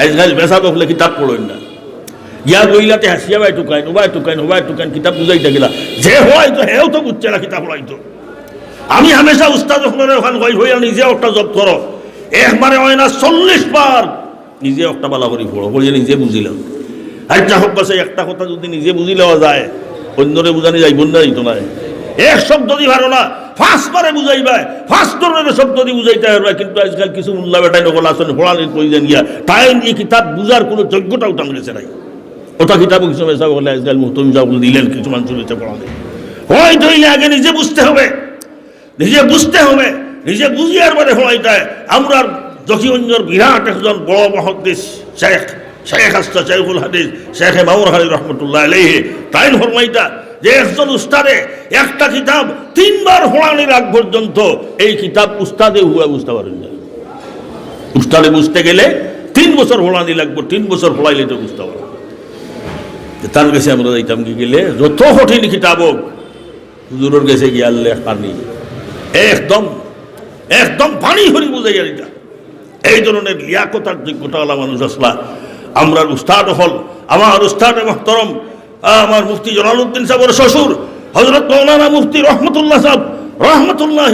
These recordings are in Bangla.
আজকাল বেসা বকলে কিতাব পড়েন না। ইয়া বইলাতে হাসিয়া বাই টুকাইন ওবাই টুকাইন ওবাই টুকাইন কিতাব বুঝাই থাকিলা যে হয় তো হেও তো বুঝছে না কিতাব পড়াইতো। আমি হামেশা উস্তাদ হলের ওখান কই হইয়া নিজে একটা জব করো। একবারে হয় না চল্লিশ বার নিজে একটা বালা করি পড়ো, পড়িয়ে নিজে বুঝিলাম। যা হোক পাশে একটা কথা যদি নিজে বুঝি লওয়া যায়, অন্যরে বুঝানি যাইব না, যাইতো না। এক শব্দ দি ভালো না। ফার্স্ট বারে বুঝাইবা ফার্স্ট ধরনের শব্দ দি বুঝাইতে পারবা কিন্তু আজকাল কিছু মোল্লা বেটাই নকল আসেন পড়ানি প্রয়োজন গিয়া। তাই এই কিতাব বুঝার কোনো যোগ্যতাও গেছে নাই। ওটা কিতাব কিছু মেসা বলে আজকাল মুহতম যা দিলেন, কিছু মানুষ হয়েছে পড়ালে হয় ধরলে আগে নিজে বুঝতে হবে। নিজে বুঝতে হবে। নিজে বুঝিয়ার পরে হওয়াইটায় আমরা জকিগঞ্জর বিরাট একজন বড় মহদ্দিস শেখ শেখ আসতা শেখুল হাদিস, শেখে মামুর হালি রহমতুল্লাহ আলহে তাই ফরমাইটা যে একজন উস্তাদে একটা কিতাব তিনবার হোড়ানির আগ পর্যন্ত এই কিতাব উস্তাদে হুয়া বুঝতে পারেন উস্তাদে বুঝতে গেলে তিন বছর হোড়ানি লাগবে, তিন বছর হোড়াইলে তো বুঝতে পারব। তার কাছে আমরা যাইতাম কি গেলে, যত কঠিন কিতাব হোক, হুজুরের কাছে গিয়ে আল্লে পানি। একদম একদম পানি হরি বুঝাই আর এটা এই ধরনের লিয়াকতার যোগ্যতাওয়ালা মানুষ আসলা। আমরা উস্তাদ হল, আমার উস্তাদ মহতরম আমার মুফতি জলালউদ্দিন সাহেবের শ্বশুর হজরত মৌলানা মুফতি রহমতুল্লাহ সাহেব, রহমতুল্লাহ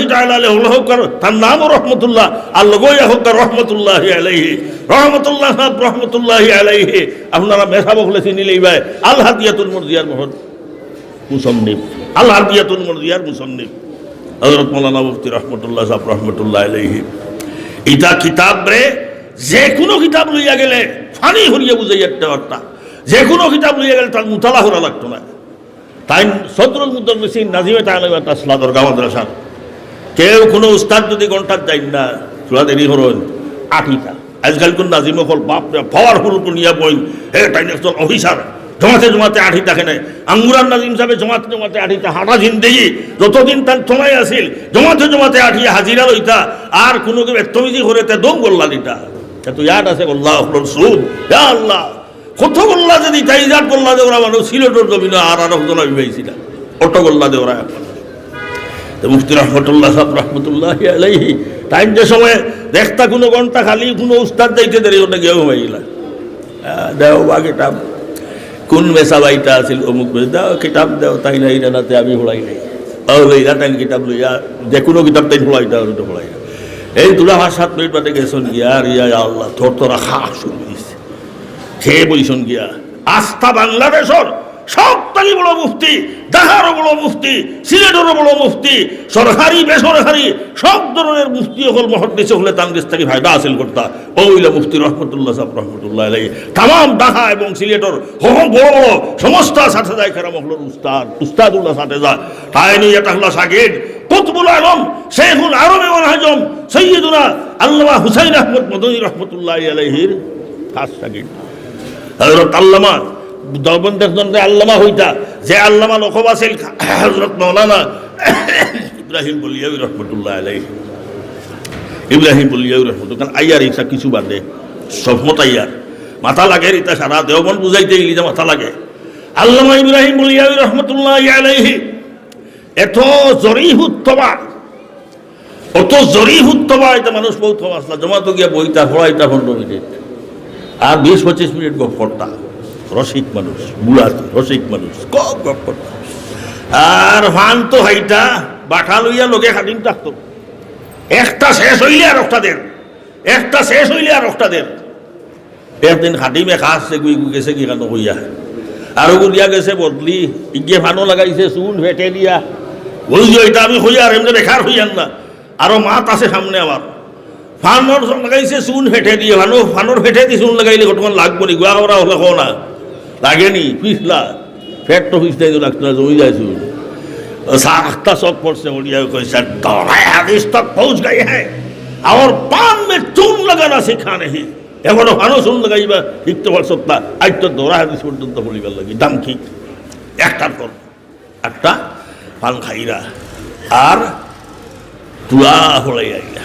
হোক তার নামও রহমতুল্লাহ, আর লগইয়া হোক রহমতুল্লাহ আলাইহি, রহমতুল্লাহ সাহেব রহমতুল্লাহ আলাইহি, আপনারা মেধা বকলে চিনিলেই ভাই আল্লাহ দিয়াতুল মর্জিয়ার মহন মুসন্নিফ আল্লাহ দিয়াতুল মর্জিয়ার মুসন্নিফ হজরত মৌলানা মুফতি রহমতুল্লাহ সাহেব রহমতুল্লাহ আলাইহি ইটা কিতাব রে যে কোনো কিতাব লইয়া গেলে ফানি হরিয়া বুঝাই একটা যে কোনো কিতাব লইয়া গেলে তার মুতালা হরা লাগতো না। তাই সদরুল মুদ্দর বেশি নাজিমে তাহলে একটা স্লাদর গামাদ্রাসার কেউ কোনো উস্তাদ যদি ঘণ্টার যাই না, চূড়া দেরি হরন আঠিটা আজকাল কোন নাজিম হল, বাপ পাওয়ারফুল নিয়া বই হে তাই একজন অফিসার। জমাতে জমাতে আঠি থাকে না আঙ্গুরার নাজিম সাহেব জমাতে জমাতে আঠিটা হাঁটা জিন্দেগি। যতদিন তার থমাই আসিল জমাতে জমাতে আঠি হাজিরা লইতা। আর কোনো এত্তমিজি করে তে দম গোল্লা দিতা এত ইয়াদ আছে গোল্লা হল সুদ। আল্লাহ। কত গোল্লা যদি তাই যার গোল্লা দেওয়া মানুষ সিলেটর জমিন, আর আর হতো না। বিবাহিছিল অটো গোল্লা দেওয়া এখন। মুফতি রহমতুল্লাহ সাহেব রহমতুল্লাহ আলাইহি টাইম যে সময় দেখতা কোনো ঘণ্টা খালি কোনো উস্তাদ যাইতে দেরি ওটা গেও হইলা দেও বা কিতাব। কোন মেসা বাইটা আছিল অমুক বেশ দাও কিতাব দেও, তাই নাই নাতে আমি হলাই নাই। ও লইরা তাই কিতাব লইয়া, যে কোনো কিতাব তাই হলাই দাও তো হলাই এই দুটা মাস সাত মিনিট বাদে গেছন গিয়া, আর ইয়া আল্লাহ তোর তোরা খা দিছে খেয়ে বইছন গিয়া। আস্থা বাংলাদেশর সব তালি বড় মুফতি ডাহারও বড় মুফতি, সিলেটেরও বড় মুফতি, সরকারি, বেসরকারি, সব ধরনের মুফতি হল মহদ্দেশে হলে তাঙ্গেস থেকে ফায়দা হাসিল করতা। ওইলা মুফতি রহমতুল্লাহ সাহেব রহমতুল্লাহ আলাই তাম ডাহা এবং সিলেটর হম বড় বড় সমস্ত সাথে যায় খেরাম হল উস্তাদ, উস্তাদুল্লাহ সাথে যায়। তাই নিয়ে এটা হলো সাকিব কুতবুল আলম, শেখুল আরবে ওয়াল হাজম সৈয়দুনা আল্লামা হুসাইন আহমদ মদনী রহমতুল্লাহ আলাইহির খাস সাকিব। হজরত আল্লামা দলবন্ধের জন্য আল্লামা হইতা, যে আল্লামা লকব আছিল হজরত মৌলানা ইব্রাহিম বলিয়াবি রহমতুল্লাহ আলাই ইব্রাহিম বলিয়াবি রহমতুল্লাহ আইয়ার ইচ্ছা কিছু বাদে সবমত আইয়ার। মাথা লাগে ইতা সারা দেওবন বুঝাইতে গেলি যে মাথা লাগে। আল্লামা ইব্রাহিম বলিয়াবি রহমতুল্লাহ আলাইহি, এত জরিহুত্তবা অত জরিহুত্তবা এটা মানুষ বহুত আসলা জমা তো গিয়া বইতা, পড়াইতা পনেরো মিনিট আর বিশ পঁচিশ মিনিট গপ করতা। রসিক মানুষ বুড়া রসিক মানুষ কম গপ করতা। আর ফান তো হাইটা বাঠা লইয়া লগে খাদিম থাকতো। একটা শেষ হইলে আর একটাদের একটা শেষ হইলে আর একটাদের একদিন খাদিমে খাসছে গুই গুই গেছে কি কেন হইয়া আরও গুলিয়া গেছে বদলি, ইগে ফানো লাগাইছে, চুন ভেটে দিয়া। বুঝলি এটা আমি হইয়া আর এমনি বেকার হইয়ান না। আরও মাত আছে সামনে আমার। ফানোর লাগাইছে চুন ফেটে দিয়ে ফানো ফানোর ফেটে দিয়ে চুন লাগাইলে ঘটমান লাগবো নি গুয়া করা হলে না? লাগেনি পিছলা। ফেট তো পিছলাই তো লাগতো না জমি চক পড়ছে কইছে পৌঁছ গাই হ্যাঁ আর পান মে চুন লাগানা শেখা নেই ফানো চুন লাগাইবা শিখতে পারছত না আজ তো দড়া হাদিস পর্যন্ত বলিবার লাগি, দাম কি? একটার একটা পান খাইরা আর তুলা হলাই আইয়া।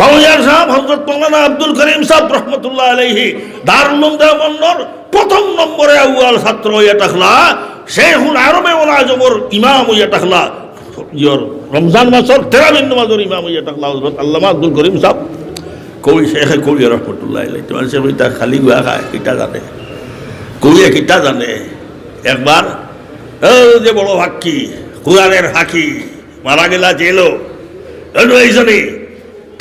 কৌলিয়ার সাহেব হজরত মৌলানা আব্দুল করিম সাহেব রহমতুল্লাহ আলহি দারুল মন্দর প্রথম নম্বরে আউয়াল ছাত্র ইয়া টাকলা শেখুল আরবে ওলা আজমর ইমাম ইয়া টাকলা ইয়র রমজান মাসর তেরাবিন নামাজর ইমাম ইয়া টাকলা হজরত আল্লামা আব্দুল করিম সাহেব। কই শেখে কই রহমতুল্লাহ আলাই তোমার সে বইটা খালি গুয়া খায় কিটা জানে? কইয়া কিটা জানে? একবার যে বড় হাক্কি কুয়ারের হাকি, মারা গেলা জেলো এইজনে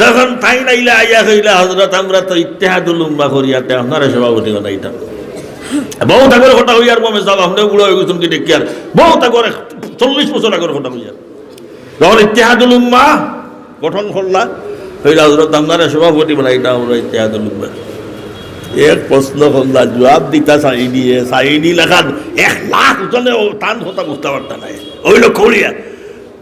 তখন তাই নাইলে আইয়া কইলা হজরত আমরা তো ইত্তেহাদুল উম্মা করিয়াতে আপনারা সভাপতি বানাইতাম বহু আগের কথা হইয়ার মমে সাহেব আপনি বুড়ো হয়ে গেছেন কি দেখি আর। বহু আগর চল্লিশ বছর আগের কথা হইয়ার যখন ইত্তেহাদুল উম্মা গঠন করলা, হইলা হজরত আপনারা সভাপতি বানাইতাম আমরা ইত্তেহাদুল উম্মা। এক প্রশ্ন করলা, জবাব দিতা সাইডি সাইডি লেখান, এক লাখ জনে টান কথা বুঝতে পারত নাই ওইল করিয়া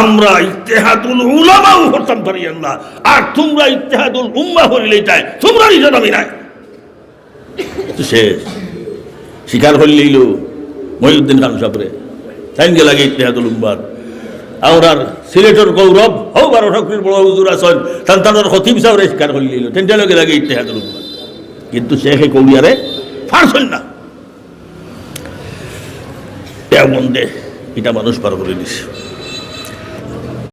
আমরা ইত্তেহাদুল উলামাও হতাম, পারি না আর তোমরা ইত্তেহাদুল উম্মা হইলেই চাই তোমরা নিজের আমি নাই। শেষ স্বীকার করলেইল মহিউদ্দিন খান সাবরে তাইন লাগে ইত্তেহাদুল উম্মার। আমরা সিলেটের গৌরব হও বারো ঠাকুরের বড় হুজুর আসন তান তাদের খতিব স্বীকার করলেইল তেনটা লগে লাগে ইত্তেহাদুল উম্মার। কিন্তু শেখে কৌলিয়ারে ফারসল না। এমন দে এটা মানুষ পার করে দিছে।